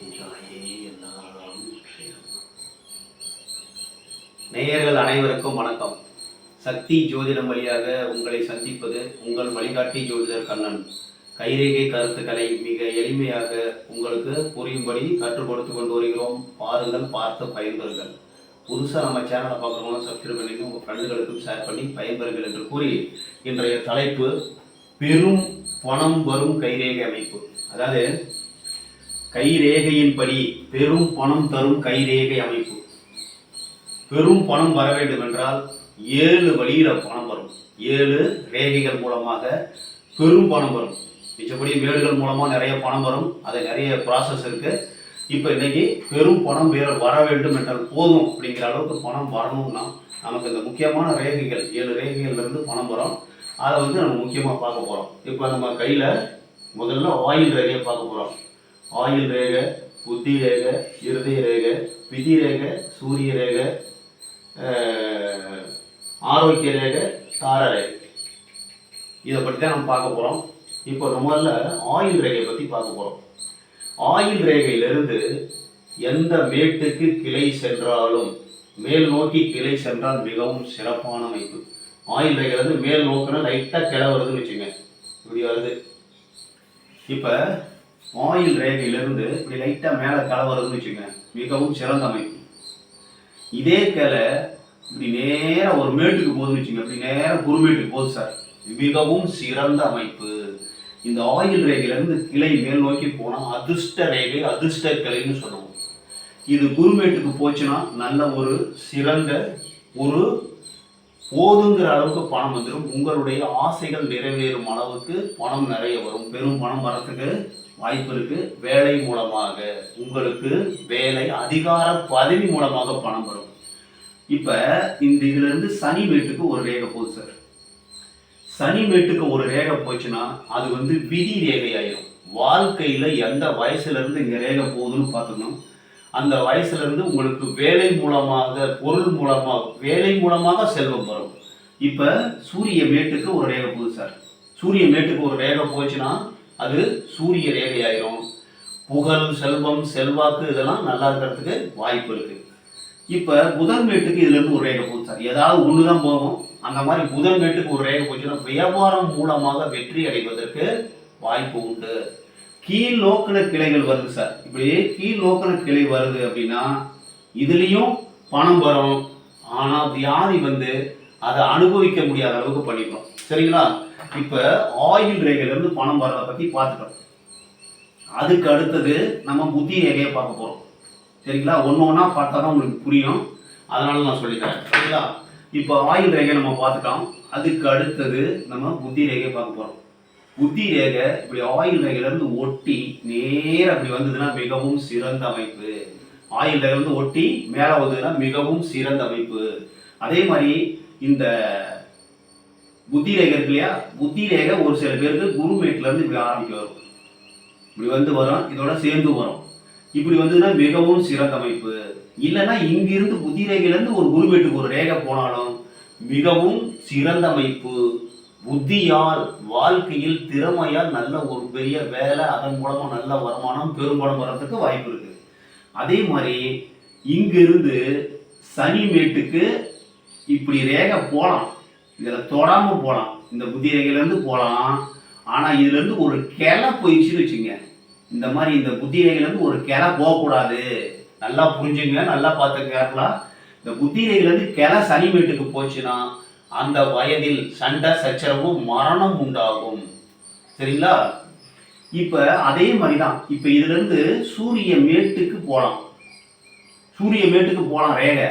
தாயே எல்லாம் நேயர்கள் அனைவருக்கும் வணக்கம். சக்தி ஜோதிடம் வழியாக உங்களை சந்திப்பது உங்கள் வழிகாட்டி ஜோதிடர் கண்ணன். கைரேகை கருத்துக்களை மிக எளிமையாக உங்களுக்கு புரியும்படி கற்றுக் கொடுத்து கொண்டு வருகிறோம். பாருங்கள் பார்த்து பயன்பெறுங்கள். புதுசாக நம்ம சேனலை பார்க்குறவங்க சப்ஸ்கிரைப் பண்ணி உங்கள் ஃப்ரெண்டுகளுக்கும் ஷேர் பண்ணி பயன்பெறுங்கள் என்று கூறி இன்றைய தலைப்பு பெரும் பணம் வரும் கைரேகை அமைப்பு. அதாவது கைரேகையின்படி பெரும் பணம் தரும் கைரேகை அமைப்பு. பெரும் பணம் வர வேண்டும் என்றால் ஏழு வழியில் பணம் வரும். ஏழு ரேகைகள் மூலமாக பெரும் பணம் வரும். மிச்சப்படி மேடுகள் மூலமாக நிறைய பணம் வரும். அது நிறைய ப்ராசஸ் இருக்குது இப்போ இன்னைக்கு பெரும் பணம் வேற வர வேண்டும் என்றால் போதும் அப்படிங்கிற அளவுக்கு பணம் வரணும்னா நமக்கு இந்த முக்கியமான ரேகைகள் ஏழு ரேகைகள்லேருந்து பணம் வரும். அதை வந்து நம்ம முக்கியமாக பார்க்க போகிறோம் இப்போ நம்ம கையில் முதல்ல ஆயில் ரேகையை பார்க்க போகிறோம் ஆயுள் ரேகை புத்தி ரேகை இருதய ரேகை விதி ரேகை சூரிய ரேகை ஆரோக்கிய ரேகை தார ரேகை இதை பற்றி தான் நம்ம பார்க்க போகிறோம் இப்போ முதல்ல ஆயுள் ரேகையை பற்றி பார்க்க போகிறோம் ஆயுள் ரேகையிலிருந்து எந்த மேட்டுக்கு கிளை சென்றாலும் மேல் நோக்கி கிளை சென்றால் மிகவும் சிறப்பான அமைப்பு. ஆயில் ரேகையிலேருந்து மேல் நோக்கினா லைட்டாக கிளை வருதுன்னு வச்சுங்க இப்படி வருது. இப்போ ஆயில் ரேகையிலிருந்து இப்படி லைட்டாக மேலே கிளை வருதுன்னு வச்சுங்க மிகவும் சிறந்த அமைப்பு. இதே கிளை இப்படி நேராக ஒரு மேட்டுக்கு போகுதுன்னு வச்சுங்க இப்படி நேரா குருமேட்டுக்கு போகுது சார் மிகவும் சிறந்த அமைப்பு. இந்த ஆயில் ரேகையிலேருந்து கிளை மேல் நோக்கி போனால் அதிர்ஷ்ட ரேகை அதிர்ஷ்ட கிளைன்னு சொல்லுவோம். இது குருமேட்டுக்கு போச்சுன்னா நல்ல ஒரு சிறந்த ஒரு போதுங்கிற அளவுக்கு பணம் வந்துடும் உங்களுடைய ஆசைகள் நிறைவேறும் அளவுக்கு பணம் நிறைய வரும். பெரும் பணம் வரத்துக்கு வாய்ப்பு இருக்கு. வேலை மூலமாக உங்களுக்கு வேலை அதிகார பதவி மூலமாக பணம் வரும். இப்போ இந்த இதுல இருந்து சனி மேட்டுக்கு ஒரு ரேகை போகுது சார். சனி மேட்டுக்கு ஒரு ரேகை போச்சுன்னா அது வந்து விதி ரேகை ஆயிரும் வாழ்க்கையில எந்த வயசுல இருந்து இங்க ரேகை போகுதுன்னு பார்த்துக்கணும். அந்த வயசுல இருந்து உங்களுக்கு வேலை மூலமாக பொருள் மூலமாக வேலை மூலமாக செல்வம் வரும். இப்போ சூரிய மேட்டுக்கு ஒரு ரேகை போகுது சார். சூரிய மேட்டுக்கு ஒரு ரேகை போச்சுன்னா அது சூரிய ரேகையாயிரும். புகழ் செல்வம் செல்வாக்கு இதெல்லாம் நல்லா இருக்கிறதுக்கு வாய்ப்பு இருக்கு. இப்ப புதன் மேட்டுக்கு இதுல இருந்து ஒரு ரேகை போகுது சார் ஏதாவது ஒண்ணுதான் போகும். அந்த மாதிரி புதன் மேட்டுக்கு ஒரு ரேகை போச்சுன்னா வியாபாரம் மூலமாக வெற்றி அடைவதற்கு வாய்ப்பு உண்டு. கீழ் நோக்கின கிளைகள் வருது சார். இப்படி கீழ் நோக்கின கிளை வருது அப்படின்னா இதுலயும் பணம் வரும். ஆனால் வியாதி வந்து அதை அனுபவிக்க முடியாத அளவுக்கு பண்ணிக்கிறோம். சரிங்களா? இப்ப ஆயில் ரேகையில இருந்து பணம் வர்றதை பத்தி பார்த்துட்டோம். அதுக்கு அடுத்தது நம்ம புத்தி ரேகையை பார்க்க போறோம். சரிங்களா? ஒன்று ஒன்றா பார்த்தா தான் உங்களுக்கு புரியும். அதனால நான் சொல்லித்தரேன் சரிங்களா? இப்போ ஆயில் ரேகை நம்ம பார்த்துட்டோம். அதுக்கு அடுத்தது நம்ம புத்தி ரேகையை பார்க்க போறோம். புத்தி ரேகை இப்படி ஆயில் ரேகையிலேருந்து ஒட்டி நேராக அப்படி வந்ததுன்னா மிகவும் சிறந்த அமைப்பு. ஆயில் வந்து ஒட்டி மேலே வந்ததுன்னா மிகவும் சிறந்த அமைப்பு. அதே மாதிரி இந்த புத்தி ரேகை இருக்கு இல்லையா? புத்தி ரேகை ஒரு சில பேருக்கு குருமேட்லேருந்து இப்படி ஆரம்பிக்க வரும். இப்படி வந்து வரும் இதோட சேர்ந்து வரும். இப்படி வந்ததுன்னா மிகவும் சிறந்த அமைப்பு. இல்லைன்னா இங்கிருந்து புத்தி ரேகையிலேருந்து ஒரு குருமேட்டுக்கு ஒரு ரேகை போனாலும் மிகவும் சிறந்த அமைப்பு. புத்தியால் வாழ்க்கையில் திறமையால் நல்ல ஒரு பெரிய வேலை அதன் மூலமாக நல்ல வருமானம் பெரும்பாலும் வர்றதுக்கு வாய்ப்பு இருக்கு. அதே மாதிரி இங்கிருந்து சனி மேட்டுக்கு இப்படி ரேகை போகலாம் இதில் தொடாமல் போகலாம் இந்த புத்திரகையிலேருந்து போகலாம் ஆனால் இதுலேருந்து ஒரு கிளை போயிடுச்சுன்னு வச்சுங்க. இந்த மாதிரி இந்த புத்திரகையிலேருந்து ஒரு கிளை போகக்கூடாது. நல்லா புரிஞ்சுங்க நல்லா பார்த்து கேர்ஃபுல்லா இந்த புத்திரகையிலேருந்து கிளை சனி வீட்டுக்கு போச்சுன்னா அந்த வயதில் சண்டை சச்சரவு மரணம் உண்டாகும். சரிங்களா? இப்போ அதே மாதிரி தான் இப்போ இதுலேருந்து சூரிய மேட்டுக்கு போகலாம் சூரிய மேட்டுக்கு போகலாம் ரேகை.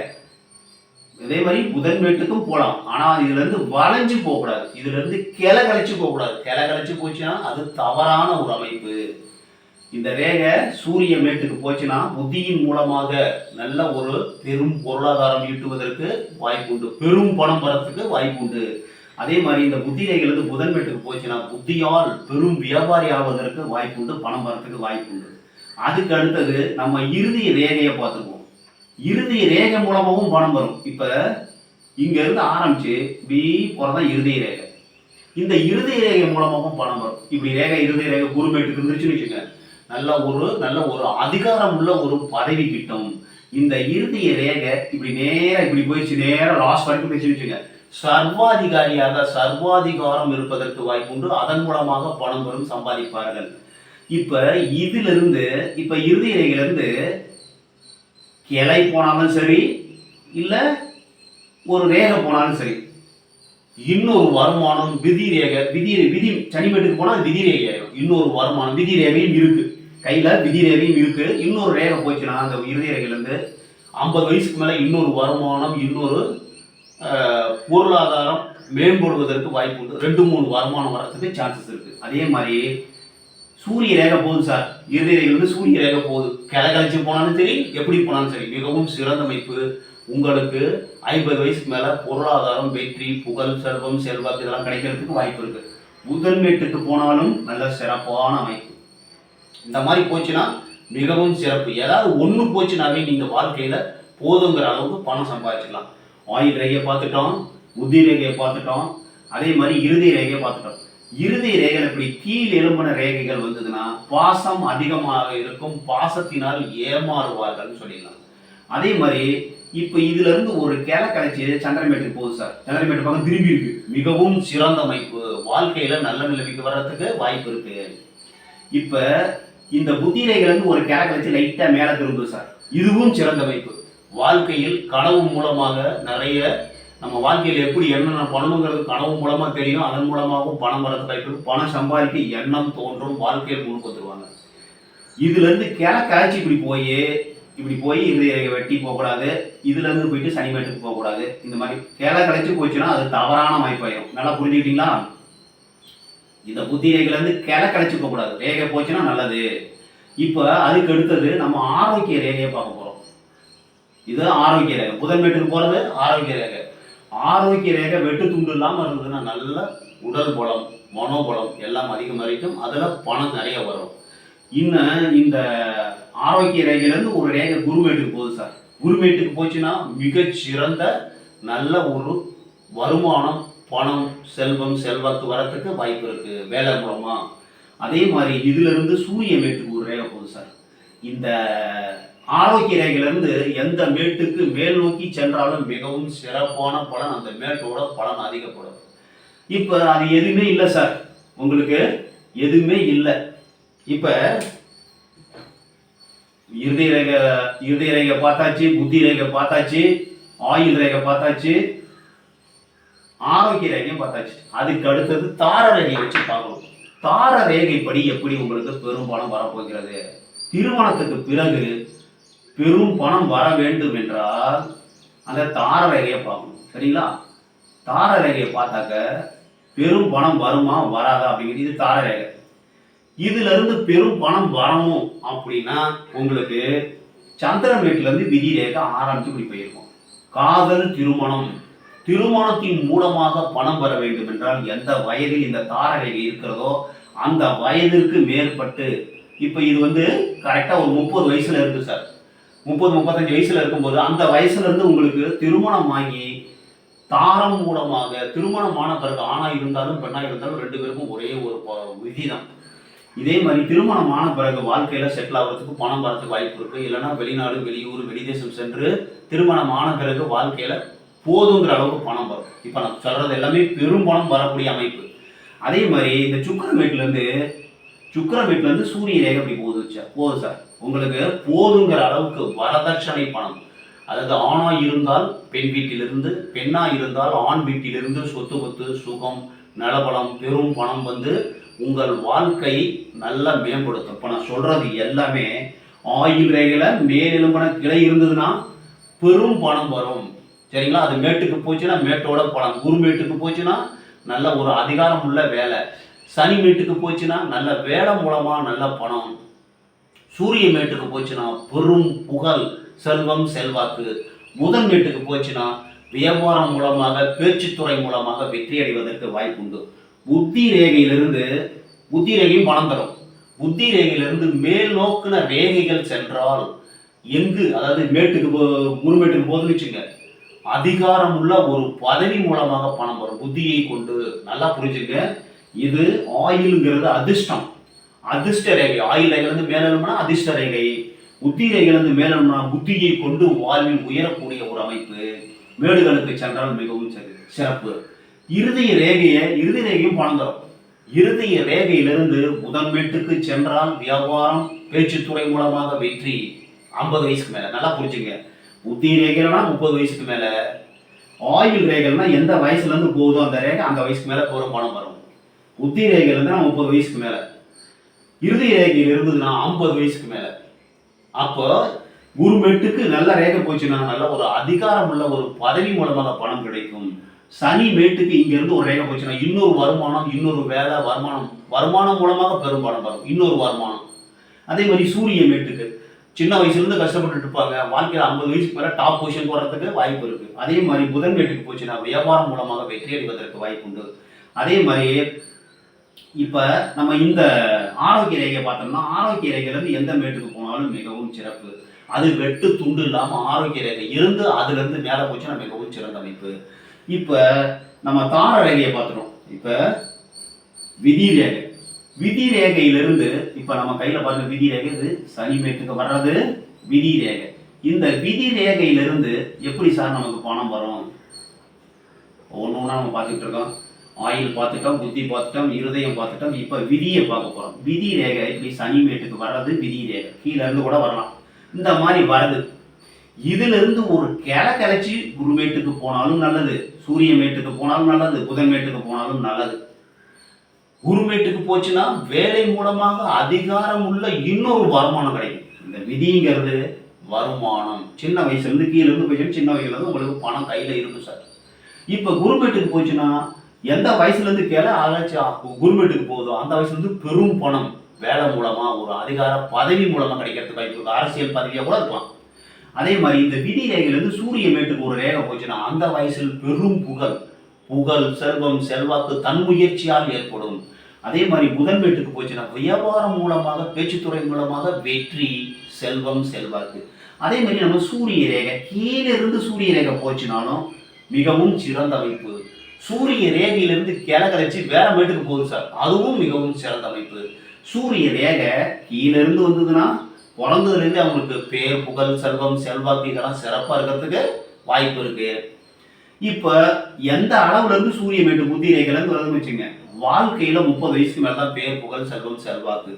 இதே மாதிரி புதன் வீட்டுக்கும் போகலாம் ஆனால் இதுல இருந்து வளைஞ்சு போகக்கூடாது. இதுல இருந்து கிளை கழிச்சு போகக்கூடாது. கிளை கழிச்சு போச்சுன்னா அது தவறான ஒரு அமைப்பு. இந்த ரேகை சூரிய மேட்டுக்கு போச்சுன்னா புத்தியின் மூலமாக நல்ல ஒரு பெரும் பொருளாதாரம் ஈட்டுவதற்கு வாய்ப்பு உண்டு பெரும் பணம் வரத்துக்கு வாய்ப்பு உண்டு அதே மாதிரி இந்த புத்தி ரேகையிலிருந்து புதன் மேட்டுக்கு போச்சுன்னா புத்தியால் பெரும் வியாபாரி ஆவதற்கு வாய்ப்பு உண்டு பணம் வரத்துக்கு வாய்ப்பு உண்டு அதுக்கு அடுத்தது நம்ம இறுதி ரேகையை பார்த்துக்குவோம். இறுதி ரேகை மூலமாகவும் பணம் வரும். இப்போ இங்கேருந்து ஆரம்பிச்சு இப்படி போறதான் இறுதி ரேகை. இந்த இறுதி ரேகை மூலமாகவும் பணம் வரும். இப்படி ரேகை இறுதி ரேகை குருமேட்டுக்கு இருந்துச்சுன்னு வச்சுங்க நல்ல ஒரு நல்ல ஒரு அதிகாரம் உள்ள ஒரு பதவி கிட்டும். இந்த இறுதிய ரேகை இப்படி நேராக இப்படி போயிடுச்சு நேராக லாஸ்ட் வரைக்கும் போயிடுச்சு வச்சுங்க சர்வாதிகாரியாக சர்வாதிகாரம் இருப்பதற்கு வாய்ப்புண்டு அதன் மூலமாக பணம் வரும் சம்பாதிப்பார்கள். இப்ப இதிலிருந்து இப்ப இறுதி ரேகையிலிருந்து கிளை போனாலும் சரி இல்லை ஒரு ரேகை போனாலும் சரி இன்னொரு வருமானம் விதி ரேகை விதி விதி சனிமேட்டுக்கு போனால் அது விதி ரேகை இன்னொரு வருமானம் விதி ரேகையும் இருக்குது கையில் விதி ரேகையும் இருக்குது இன்னொரு ரேகை போச்சுன்னா அந்த இறுதி ஐம்பது வயசுக்கு மேலே இன்னொரு வருமானம் இன்னொரு பொருளாதாரம் மேம்படுவதற்கு வாய்ப்பு உண்டு. ரெண்டு மூணு வருமானம் வர்றதுக்கு சான்சஸ் இருக்குது அதே மாதிரி சூரிய ரேகை போகுது சார். இறுதி சூரிய ரேகை போகுது. கிளை கழிச்சு போனாலும் சரி எப்படி போனாலும் சரி மிகவும் சிறந்த அமைப்பு. உங்களுக்கு ஐம்பது வயசுக்கு மேலே பொருளாதாரம் வெற்றி புகழ் செல்வம் செல்வாக்கு இதெல்லாம் கிடைக்கிறதுக்கு வாய்ப்பு இருக்குது முதன்மேட்டுக்கு போனாலும் நல்ல சிறப்பான அமைப்பு. இந்த மாதிரி போச்சுன்னா மிகவும் சிறப்பு. ஏதாவது ஒன்று போச்சுனாவே நீங்கள் வாழ்க்கையில் போதுங்கிற அளவுக்கு பணம் சம்பாதிச்சிடலாம் ஆயுள் ரேகையை பார்த்துட்டோம் புத்தி ரேகையை பார்த்துட்டோம் அதே மாதிரி இறுதி ரேகையை பார்த்துட்டோம். இறுதி ரேகை இப்படி கீழ் எலும்பின ரேகைகள் வந்ததுன்னா பாசம் அதிகமாக இருக்கும் பாசத்தினால் ஏமாறுவார்கள்னு சொல்லிடலாம் அதே மாதிரி இப்போ இதுல இருந்து ஒரு கிளை கிடைச்சி சந்திரமேட்டுக்கு போகுது சார். சந்திரமேட்டு பக்கம் திரும்பி இருக்கு. மிகவும் சிறந்த அமைப்பு. வாழ்க்கையில நல்ல நிலைமைக்கு வர்றதுக்கு வாய்ப்பு இருக்கு. இப்ப இந்த புத்திரைகள் இருந்து ஒரு கிளை கிடைச்சி லைட்டா மேல திரும்புது சார். இதுவும் சிறந்த அமைப்பு. வாழ்க்கையில் கனவு மூலமாக நிறைய நம்ம வாழ்க்கையில் எப்படி என்னென்ன பண்ணணுங்கிறது கனவு மூலமாக தெரியும். அதன் மூலமாகவும் பணம் வரத்து வாய்ப்பு பணம் சம்பாதிக்க எண்ணம் தோன்றும். வாழ்க்கையில் முன்னுக்கு கொடுத்துருவாங்க இதுலேருந்து கிளை கரைச்சி இப்படி போய் இப்படி போய் இதை வெட்டி போகக்கூடாது. இதுலேருந்து போயிட்டு போயிட்டு சனிமேட்டுக்கு போகக்கூடாது. இந்த மாதிரி கிளை கரைச்சி போச்சுன்னா அது தவறான வாய்ப்பாயிடும் நல்லா புரிஞ்சுக்கிட்டீங்களா? இந்த புத்தி ரேகையிலேருந்து கிளை கரைச்சி போகக்கூடாது. ரேகை போச்சுன்னா நல்லது. இப்போ அதுக்கு அடுத்தது நம்ம ஆரோக்கிய ரேகையை பார்க்க போகிறோம் இது ஆரோக்கிய ரேகை. புதன்மேட்டுக்கு போகிறது ஆரோக்கிய ரேகை. ஆரோக்கிய ரேகை வெட்டு துண்டு இல்லாமல் இருந்ததுன்னா நல்ல உடல் பலம் மனோபலம் எல்லாம் அதிகம் வரைக்கும் அதுல பணம் நிறைய வரும். இன்னும் இந்த ஆரோக்கிய ரேகையிலேருந்து ஒரு ரேகை குருமேட்டுக்கு போகுது சார். குருமேட்டுக்கு போச்சுன்னா மிகச்சிறந்த நல்ல ஒரு வருமானம் பணம் செல்வம் செல்வாக்கு வரத்துக்கு வாய்ப்பு இருக்கு. வேலை மூலமா. அதே மாதிரி இதுலேருந்து சூரிய மேட்டுக்கு ஒரு ரேகை போகுது சார். இந்த ஆரோக்கிய ரேகையிலிருந்து எந்த மேட்டுக்கு மேல் நோக்கி சென்றாலும் மிகவும் சிறப்பான பலன் அந்த மேட்டோட பலன் அதிகப்படும். இப்போ அது எதுவுமே இல்லை சார். உங்களுக்கு எதுவுமே இல்லை. இப்போ இருதய ரேகை இருதய ரேகை பார்த்தாச்சு புத்தி ரேகை பார்த்தாச்சு ஆயுள் ரேகை பார்த்தாச்சு ஆரோக்கிய ரேகையும் பார்த்தாச்சு. அதுக்கு அடுத்தது தார ரேகையை வச்சு பார்க்கணும். தார ரேகைப்படி எப்படி உங்களுக்கு பெரும்பாலும் வரப்போகிறது? திருமணத்துக்கு பிறகு பெரும் பணம் வர வேண்டும் என்றால் அந்த தார ரேகையை பார்க்கணும். சரிங்களா? தார ரேகையை பார்த்தாக்க பெரும் பணம் வருமா வராதா அப்படிங்கிறது இது தார ரேகை. இதுல இருந்து பெரும் பணம் வரணும் அப்படின்னா உங்களுக்கு சந்திரன் இருந்து விதி ரேகை ஆரம்பிச்சு இப்படி போயிருக்கும். காதல் திருமணம். திருமணத்தின் மூலமாக பணம் பெற வேண்டும் என்றால் எந்த வயதில் இந்த தார ரேகை இருக்கிறதோ அந்த வயதிற்கு மேற்பட்டு இப்போ இது வந்து கரெக்டாக ஒரு முப்பது வயசுல இருக்கு சார். முப்பது முப்பத்தஞ்சு வயசுல இருக்கும்போது அந்த வயசுல இருந்து உங்களுக்கு திருமணம் ஆகி தாரம் மூலமாக திருமணமான பிறகு ஆணா இருந்தாலும் பெண்ணா இருந்தாலும் ரெண்டு பேருக்கும் ஒரே ஒரு விதி விதிதான். இதே மாதிரி திருமணம் ஆன பிறகு வாழ்க்கையில செட்டில் ஆகிறதுக்கு பணம் வரதுக்கு வாய்ப்பு இருக்கு. இல்லைன்னா வெளிநாடு வெளியூர் வெளிதேசம் சென்று திருமணம் ஆன பிறகு வாழ்க்கையில போதுங்கிற அளவுக்கு பணம் வரும். இப்போ நான் சொல்றது எல்லாமே பெரும் பணம் வரக்கூடிய அமைப்பு. அதே மாதிரி இந்த சுக்கரமேட்ல இருந்து சுக்கரமேட்ல இருந்து சூரிய ரேகை அப்படி போகுது சார் போகுது சார். உங்களுக்கு போதுங்கிற அளவுக்கு வரதட்சணை பணம். அதாவது ஆணா இருந்தால் பெண் வீட்டிலிருந்து பெண்ணா இருந்தால் ஆண் வீட்டிலிருந்து சொத்து பத்து சுகம் நலபலம் பெரும் பணம் வந்து உங்கள் வாழ்க்கையை நல்லா மேம்படுத்தும். இப்போ நான் சொல்றது எல்லாமே ஆயுள் ரேகையில் மேலெலும்பன கிளை இருந்ததுன்னா பெரும் பணம் வரும். சரிங்களா? அது மேட்டுக்கு போச்சுன்னா மேட்டோட பணம். குருமேட்டுக்கு போச்சுன்னா நல்ல ஒரு அதிகாரம் உள்ள வேலை. சனி மீட்டுக்கு போச்சுன்னா நல்ல வேலை மூலமாக நல்ல பணம். சூரிய மேட்டுக்கு போச்சுன்னா பெரும் புகழ் செல்வம் செல்வாக்கு. புதன் மேட்டுக்கு போச்சுன்னா வியாபாரம் மூலமாக பேச்சுத்துறை மூலமாக வெற்றி அடைவதற்கு வாய்ப்புண்டு புத்தி ரேகையிலிருந்து புத்தி ரேகையும் பணம் தரும். புத்தி ரேகையிலிருந்து மேல் நோக்கின ரேகைகள் சென்றால் எங்கு அதாவது மேட்டுக்கு போ- முருமேட்டுக்கு போதுன்னு வச்சுங்க அதிகாரம் உள்ள ஒரு பதவி மூலமாக பணம் வரும். புத்தியை கொண்டு நல்லா புரிஞ்சுங்க. இது ஆயில்ங்கிறது அதிர்ஷ்டம். அதிர்ஷ்ட ரேகை. ஆயுள் ரேகையிலிருந்து மேலெழும்னா அதிர்ஷ்ட ரேகை. புத்தி ரேகையிலிருந்து மேலெழும்னா புத்தியை கொண்டு வாழ்வில் உயரக்கூடிய ஒரு அமைப்பு. மேடுகளுக்கு சென்றால் மிகவும் சரி சிறப்பு. இறுதி ரேகையை இறுதி ரேகையும் பணம் தரும் இருதய ரேகையிலிருந்து முதல் வீட்டுக்கு சென்றால் வியாபாரம் பேச்சுத்துறை மூலமாக வெற்றி. ஐம்பது வயசுக்கு மேலே. நல்லா புரிஞ்சுங்க. புத்தி ரேகைனா முப்பது வயசுக்கு மேலே. ஆயுள் ரேகைனா எந்த வயசுலேருந்து போகுதோ அந்த ரேகை அந்த வயசுக்கு மேலே போகிற பணம் வரும். புத்தி ரேகையிலேருந்து முப்பது வயசுக்கு மேலே. இறுதி ரேகையில் இருந்ததுன்னா ஐம்பது வயசுக்கு மேல. அப்போ குருமெட்டுக்கு நல்ல ரேகை போச்சுன்னா நல்ல ஒரு அதிகாரம் உள்ள ஒரு பதவி மூலமாக பணம் கிடைக்கும். சனி மேட்டுக்கு இங்க இருந்து ஒரு ரேகை போச்சுன்னா இன்னொரு வருமானம் இன்னொரு வேலை வருமானம் வருமானம் மூலமாக பெரும் பணம் வரும். இன்னொரு வருமானம். அதே மாதிரி சூரிய மேட்டுக்கு. சின்ன வயசுல இருந்து கஷ்டப்பட்டுட்டு இருப்பாங்க. வாழ்க்கையில ஐம்பது வயசுக்கு மேல டாப் பொசிஷன் போடுறதுக்கு வாய்ப்பு இருக்கு. அதே மாதிரி புதன் மேட்டுக்கு போச்சுன்னா வியாபாரம் மூலமாக வெற்றி அடைவதற்கு வாய்ப்பு உண்டு. அதே மாதிரி இப்போ நம்ம இந்த ஆரோக்கிய ரேகையை பார்த்தோம்னா ஆரோக்கிய ரேகையிலேருந்து எந்த மேட்டுக்கு போனாலும் மிகவும் சிறப்பு. அது வெட்டு துண்டு இல்லாமல் ஆரோக்கிய ரேகை இருந்து அதுலேருந்து மேலே போச்சுன்னா மிகவும் சிறந்த அமைப்பு. இப்போ நம்ம தார ரேகையை பார்த்துட்டோம் இப்போ விதி ரேகை. விதி ரேகையிலிருந்து இப்போ நம்ம கையில் பாருங்க விதி ரேகை இது சனி மேட்டுக்கு வர்றது விதி ரேகை. இந்த விதி ரேகையிலிருந்து எப்படி சார் நமக்கு பணம் வரும்? ஒன்று ஒன்றா நம்ம பார்த்துக்கிட்டு இருக்கோம். ஆயில் பார்த்துட்டோம் புத்தி பார்த்துட்டோம் இருதயம் பார்த்துட்டோம். இப்போ விதியை பார்க்க போகிறோம் விதி ரேகை இப்படி சனிமேட்டுக்கு வர்றது விதி ரேகை. கீழேருந்து கூட வரலாம். இந்த மாதிரி வருது இதிலிருந்து ஒரு கிளை கிளச்சி குருமேட்டுக்கு போனாலும் நல்லது சூரிய மேட்டுக்கு போனாலும் நல்லது புதன் மேட்டுக்கு போனாலும் நல்லது. குருமேட்டுக்கு போச்சுன்னா வேலை மூலமாக அதிகாரம் உள்ள இன்னொரு வருமானம் கிடைக்கும். இந்த விதிங்கிறது வருமானம். சின்ன வயசுலேருந்து கீழேருந்து கீழே இருந்து சின்ன வயசுலேருந்து உங்களுக்கு பணம் கையில் இருக்கும் சார். இப்போ குருமேட்டுக்கு போச்சுன்னா எந்த வயசுலேருந்து கேள ஆராய்ச்சி குருமேட்டுக்கு போகுதோ அந்த வயசுலேருந்து பெரும் பணம் வேலை மூலமாக ஒரு அதிகார பதவி மூலமாக கிடைக்கிறதுக்கு வாய்ப்பு இருக்கு. அரசியல் பதவியாக கூட இருக்கலாம். அதே மாதிரி இந்த விதி ரேகையிலேருந்து சூரிய மேட்டுக்கு ஒரு ரேகை போச்சுன்னா அந்த வயசில் பெரும் புகழ் புகழ் செல்வம் செல்வாக்கு தன் முயற்சியால் ஏற்படும். அதே மாதிரி புதன் வீட்டுக்கு போச்சுன்னா வியாபாரம் மூலமாக பேச்சுத்துறை மூலமாக வெற்றி செல்வம் செல்வாக்கு. அதே மாதிரி நம்ம சூரிய ரேகை கீழே இருந்து சூரிய ரேகை போச்சுனாலும் மிகவும் சிறந்த அமைப்பு. சூரிய ரேகையிலிருந்து கிழக்கரைச்சி வேற மேட்டுக்கு போகுது சார். அதுவும் மிகவும் சிறந்த அமைப்பு. சூரிய ரேகை கீழிருந்து வந்ததுன்னா பிறந்ததுலேருந்து அவங்களுக்கு பேர் புகழ் செல்வம் செல்வாக்கு இதெல்லாம் சிறப்பாக இருக்கிறதுக்கு வாய்ப்பு இருக்கு. இப்போ எந்த அளவுலேருந்து சூரிய மேட்டு புத்தி ரேகையிலேருந்து வருதுன்னு வச்சுங்க வாழ்க்கையில் முப்பது வயசுக்கு மேலே தான் பேர் புகழ் செல்வம் செல்வாக்கு.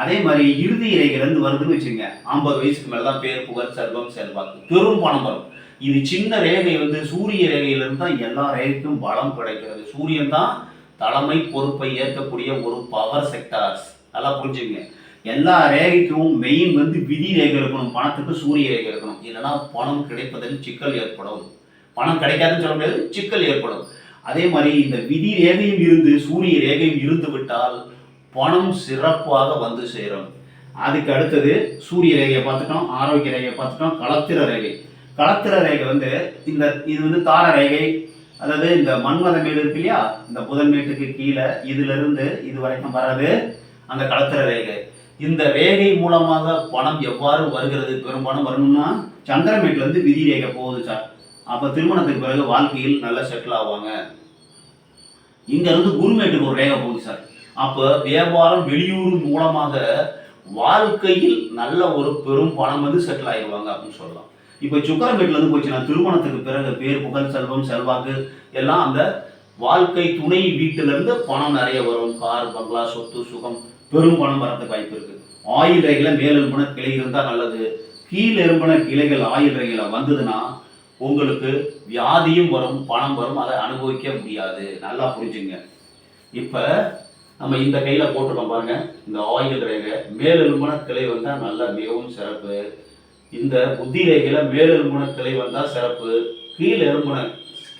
அதே மாதிரி இறுதி ரேகையிலேருந்து வருதுன்னு வச்சுங்க ஐம்பது வயசுக்கு மேலே தான் பேர் புகழ் செல்வம் செல்வாக்கு. பெரும் பணம் வரும். இது சின்ன ரேகை வந்து சூரிய ரேகையிலிருந்து தான் எல்லா ரேகைக்கும் பலம் கிடைக்கிறது. சூரியன் தான் தலைமை பொறுப்பை ஏற்கக்கூடிய ஒரு பவர் செக்டார்ஸ் நல்லா புரிஞ்சுங்க. எல்லா ரேகைக்கும் மெயின் வந்து விதி ரேகை இருக்கணும். பணத்துக்கு சூரிய ரேகை இருக்கணும். இல்லைன்னா பணம் கிடைப்பதில் சிக்கல் ஏற்படும். பணம் கிடைக்காதுன்னு சொல்ல முடியாது. சிக்கல் ஏற்படும். அதே மாதிரி இந்த விதி ரேகையும் இருந்து சூரிய ரேகையும் இருந்து விட்டால் பணம் சிறப்பாக வந்து சேரும். அதுக்கு அடுத்தது சூரிய ரேகையை பார்த்துட்டோம் ஆரோக்கிய ரேகையை பார்த்துட்டோம் களத்திர ரேகை. களத்திர ரேகை வந்து இந்த இது வந்து தார ரேகை அதாவது இந்த மன்மத மேடு இருக்கு இல்லையா? இந்த புதன் மேட்டுக்கு கீழே இதுல இருந்து இது வரைக்கும் வர்றது அந்த களத்திர ரேகை. இந்த ரேகை மூலமாக பணம் எவ்வாறு வருகிறது? பெரும்பாலும் வரணும்னா சந்திரமேட்ல இருந்து விதி ரேகை போகுது சார். அப்ப திருமணத்துக்கு பிறகு வாழ்க்கையில் நல்லா செட்டில் ஆவாங்க. இங்க இருந்து குருமேட்டுக்கு ஒரு ரேகை போகுது சார். அப்ப வியாபாரம் வெளியூர் மூலமாக வாழ்க்கையில் நல்ல ஒரு பெரும் பணம் வந்து செட்டில் ஆயிடுவாங்க அப்படின்னு சொல்லலாம். இப்போ சுக்கரமேட்ல இருந்து போச்சுன்னா திருமணத்துக்கு பிறகு பேர் புகழ் செல்வம் செல்வாக்கு எல்லாம் அந்த வாழ்க்கை துணை வீட்டிலேருந்து பணம் நிறைய வரும். கார் பங்களா சொத்து சுகம் பெரும் பணம் வரதுக்கு வாய்ப்பு இருக்குது ஆயில் ரேகையில மேல் கிளை இருந்தால் நல்லது. கீழ் எலும்புன கிளைகள் ஆயுள் ரேகையில வந்ததுன்னா உங்களுக்கு வியாதியும் வரும் பணம் வரும் அதை அனுபவிக்க முடியாது. நல்லா புரிஞ்சுங்க. இப்போ நம்ம இந்த கையில் போட்டுருக்கோம் பாருங்கள் இந்த ஆயில் ரேகை. மேல் கிளை வந்தால் நல்ல மிகவும் சிறப்பு. இந்த புத்தி ரேகையில் மேல் கிளை வந்தால் சிறப்பு கீழ் எலும்புன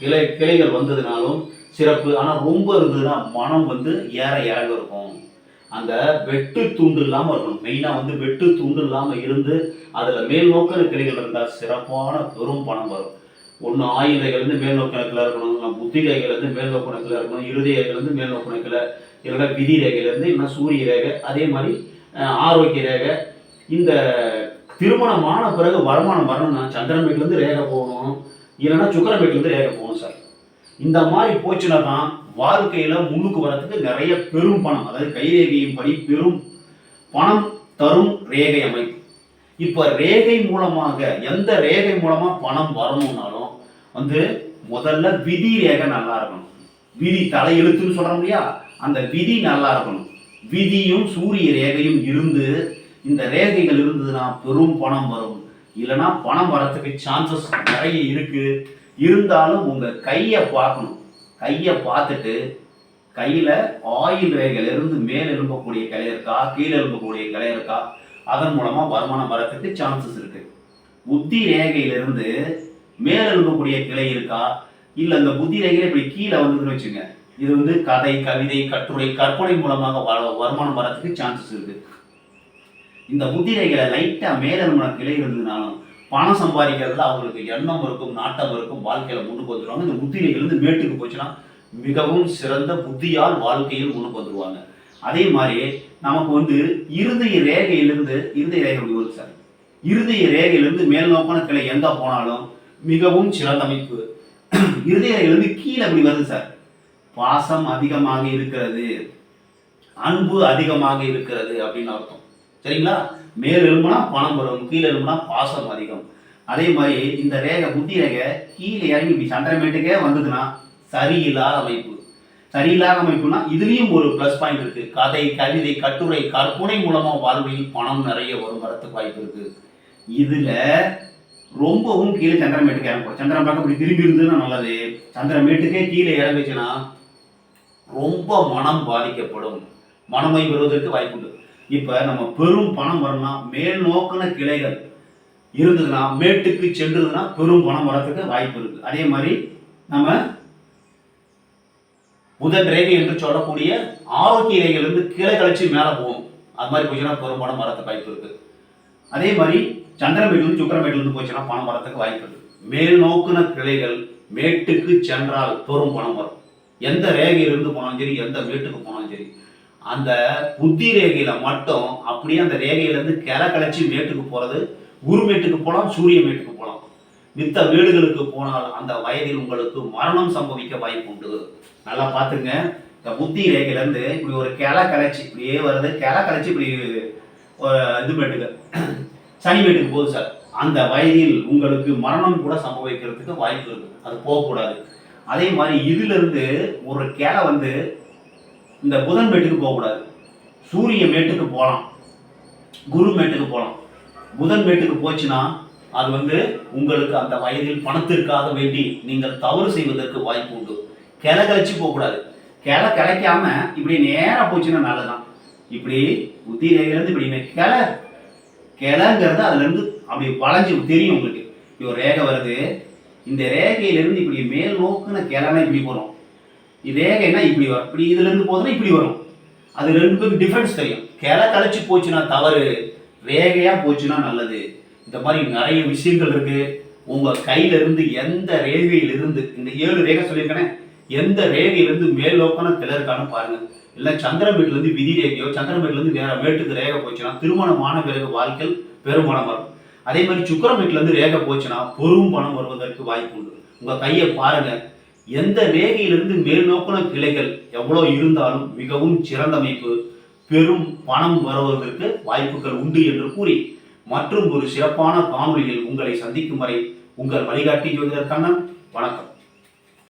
கிளை கிளைகள் வந்ததுனாலும் சிறப்பு. ஆனால் ரொம்ப இருந்ததுன்னா மனம் வந்து ஏற இறங்க இருக்கும். அந்த வெட்டு துண்டு இல்லாமல் இருக்கணும். மெயினாக வந்து வெட்டு துண்டு இல்லாமல் இருந்து அதில் மேல் நோக்கிற கிளைகள் இருந்தால் சிறப்பான பெரும் பணம் வரும். ஒன்று ஆயுள் ரேகையில மேல் நோக்கணக்கில் இருக்கணும். புத்தி ரேகையிலேருந்து மேல் நோக்கினக்கில் இருக்கணும். இறுதி ரேகையில மேல் நோக்கினக்கில் இல்லைன்னா விதி ரேகையிலேருந்து இல்லைன்னா சூரிய ரேகை. அதே மாதிரி ஆரோக்கிய ரேகை. இந்த திருமணம் ஆன பிறகு வருமானம் வரணும்னா சந்திரமேட்ல இருந்து ரேகை போகணும். இல்லைன்னா சுக்கரமேட்ல இருந்து ரேகை போகணும் சார். இந்த மாதிரி போச்சுன்னா தான் வாழ்க்கையில் முன்னுக்கு வர்றதுக்கு நிறைய பெரும் பணம் அதாவது கைரேகையின் படி பெரும் பணம் தரும் ரேகை அமைப்பு. இப்போ ரேகை மூலமாக எந்த ரேகை மூலமாக பணம் வரணும்னாலும் வந்து முதல்ல விதி ரேகை நல்லா இருக்கணும். விதி தலை எழுத்துன்னு சொல்றோம் இல்லையா? அந்த விதி நல்லா இருக்கணும். விதியும் சூரிய ரேகையும் இருந்து இந்த ரேகைகள் இருந்ததுன்னா பெரும் பணம் வரும். இல்லைன்னா பணம் வரத்துக்கு சான்சஸ் நிறைய இருக்கு. இருந்தாலும் உங்க கையை பார்க்கணும். கையை பார்த்துட்டு கையில ஆயில் ரேகையில இருந்து மேல் எழும்பக்கூடிய கிளை இருக்கா கீழே எழும்பக்கூடிய கிளை இருக்கா அதன் மூலமா வருமானம் வரத்துக்கு சான்சஸ் இருக்கு. புத்தி ரேகையிலிருந்து மேல் எழும்பக்கூடிய கிளை இருக்கா இல்ல இந்த புத்தி ரேகையில இப்படி கீழே வந்ததுன்னு வச்சுங்க இது வந்து கதை கவிதை கட்டுரை கற்பனை மூலமாக வ- வருமானம் வரத்துக்கு சான்சஸ் இருக்கு. இந்த புத்தி லைட்டாக லைட்டா மேல கிளை இருந்ததுனாலும் பணம் சம்பாதிக்கிறதுல அவங்களுக்கு எண்ணம் இருக்கும் நாட்டம் இருக்கும் வாழ்க்கையில முன்னுக்கு வந்துருவாங்க. இந்த புத்தி மேட்டுக்கு போச்சுன்னா மிகவும் சிறந்த புத்தியால் வாழ்க்கையில் முன்னுக்கு வந்துருவாங்க. அதே மாதிரி நமக்கு வந்து இருதய ரேகையிலிருந்து இருதய ரேகை அப்படி வருது சார்? இருதய ரேகையிலிருந்து மேல் நோக்கான கிளை எங்க போனாலும் மிகவும் சிறந்த அமைப்பு. இருதய ரேகையிலிருந்து கீழே அப்படி வருது சார்? பாசம் அதிகமாக இருக்கிறது. அன்பு அதிகமாக இருக்கிறது அப்படின்னு அர்த்தம். சரிங்களா? மேல் எலும்புனா பணம் வரும் கீழே எலும்புனா பாசம் அதிகம். அதே மாதிரி இந்த ரேகை புத்தி ரேகை கீழே இறங்கி இப்படி சந்திரமேட்டுக்கே வந்ததுன்னா சரியில்லாத அமைப்பு. சரியில்லாத அமைப்புனா இதுலேயும் ஒரு ப்ளஸ் பாயிண்ட் இருக்கு. கதை கவிதை கட்டுரை கற்பனை மூலமா வாழ்வில் பணம் நிறைய வரும் வரத்துக்கு வாய்ப்பு இருக்கு. இதுல ரொம்பவும் கீழே சந்திரமேட்டுக்கு இறங்கும் சந்திரன் பார்க்க இப்படி திரும்பி இருந்ததுன்னா நல்லது. சந்திரமேட்டுக்கே கீழே இறங்குச்சுன்னா ரொம்ப மனம் பாதிக்கப்படும். மனமை வருவதற்கு வாய்ப்புண்டு. இப்போ நம்ம பெரும் பணம் வரணும்னா மேல் நோக்கின கிளைகள் இருந்ததுன்னா மேட்டுக்கு சென்றதுன்னா பெரும் பணம் வரத்துக்கு வாய்ப்பு இருக்குது அதே மாதிரி நம்ம புதன் ரேகை என்று சொல்லக்கூடிய ஆரோக்கிய ரேகையில இருந்து கீழே கழிச்சு மேலே போகும் அது மாதிரி போச்சுன்னா பெரும் பணம் வரத்துக்கு வாய்ப்பு இருக்குது அதே மாதிரி சந்திரமேட்டிலிருந்து சுக்கரமேட்டிலிருந்து போச்சுன்னா பணம் வரத்துக்கு வாய்ப்பு இருக்குது மேல் நோக்குன கிளைகள் மேட்டுக்கு சென்றால் பெரும் பணம் வரும். எந்த ரேகையிலிருந்து போனாலும் சரி எந்த மேட்டுக்கு போனாலும் சரி அந்த புத்தி ரேகையில மட்டும் அப்படியே அந்த ரேகையிலேருந்து கிளை கழிச்சு மேட்டுக்கு போறது குரு மேட்டுக்கு போகலாம் சூரிய மேட்டுக்கு போகலாம் மித்த வீடுகளுக்கு போனால் அந்த வயதில் உங்களுக்கு மரணம் சம்பவிக்க வாய்ப்பு உண்டு. நல்லா பார்த்துங்க இந்த புத்தி ரேகையிலேருந்து இப்படி ஒரு கிளை கலைச்சி இப்படியே வருது. கிளை கலைச்சி இப்படி இது மேட்டுக்கு சனி மேட்டுக்கு போகுது சார். அந்த வயதில் உங்களுக்கு மரணம் கூட சம்பவிக்கிறதுக்கு வாய்ப்பு இருக்கு அது போகக்கூடாது. அதே மாதிரி இதுல இருந்து ஒரு கிளை வந்து இந்த புதன் மேட்டுக்கு போகக்கூடாது. சூரிய மேட்டுக்கு போகலாம். குரு மேட்டுக்கு போகலாம். புதன் மேட்டுக்கு போச்சுன்னா அது வந்து உங்களுக்கு அந்த வயதில் பணத்திற்காக வேண்டி நீங்கள் தவறு செய்வதற்கு வாய்ப்பு உண்டு. கிளை கழிச்சு போகக்கூடாது. கிளை கிடைக்காம இப்படி நேராக போச்சுன்னா நல்லதான் இப்படி புத்தி ரேகையிலேருந்து இப்படி கிளை. கிளைங்கிறது அதுலேருந்து அப்படி வளைஞ்சு தெரியும் உங்களுக்கு. இப்போ ரேகை வருது. இந்த ரேகையிலேருந்து இப்படி மேல் நோக்குன கிளைனா இப்படி வரும் இது என்ன? இப்படி வரும். இப்படி இதுல இருந்து போதுன்னா இப்படி வரும். அது ரெண்டு பேருக்கு டிஃபரன்ஸ் தெரியும். கிளை கழிச்சு போச்சுன்னா தவறு ரேகையா போச்சுன்னா நல்லது. இந்த மாதிரி நிறைய விஷயங்கள் இருக்கு. உங்க கையில இருந்து எந்த ரேகையில இருந்து இந்த ஏழு ரேகை சொல்லியிருக்கேனே எந்த ரேகையிலிருந்து மேல் நோக்கான கிளறுக்கான்னு பாருங்க. இல்ல சந்திரமேட்டுல இருந்து விதி ரேகையோ சந்திரமேட்டுல இருந்து வேற மேட்டுக்கு ரேகை போச்சுன்னா திருமணமான பிறகு வாழ்க்கையில் பணம் வரும். அதே மாதிரி சுக்கரமேட்டுல இருந்து ரேகை போச்சுன்னா பொறும் பணம் வருவதற்கு வாய்ப்பு உண்டு. உங்க கையை பாருங்க. எந்த ரேகையிலிருந்து மேல் நோக்கின கிளைகள் எவ்வளோ இருந்தாலும் மிகவும் சிறந்த அமைப்பு. பெரும் பணம் வருவதற்கு வாய்ப்புகள் உண்டு என்று கூறி மற்றும் ஒரு சிறப்பான காணொலியில் உங்களை சந்திக்கும் வரை உங்கள் வழிகாட்டி ஜோதிடர் கண்ணன். வணக்கம்.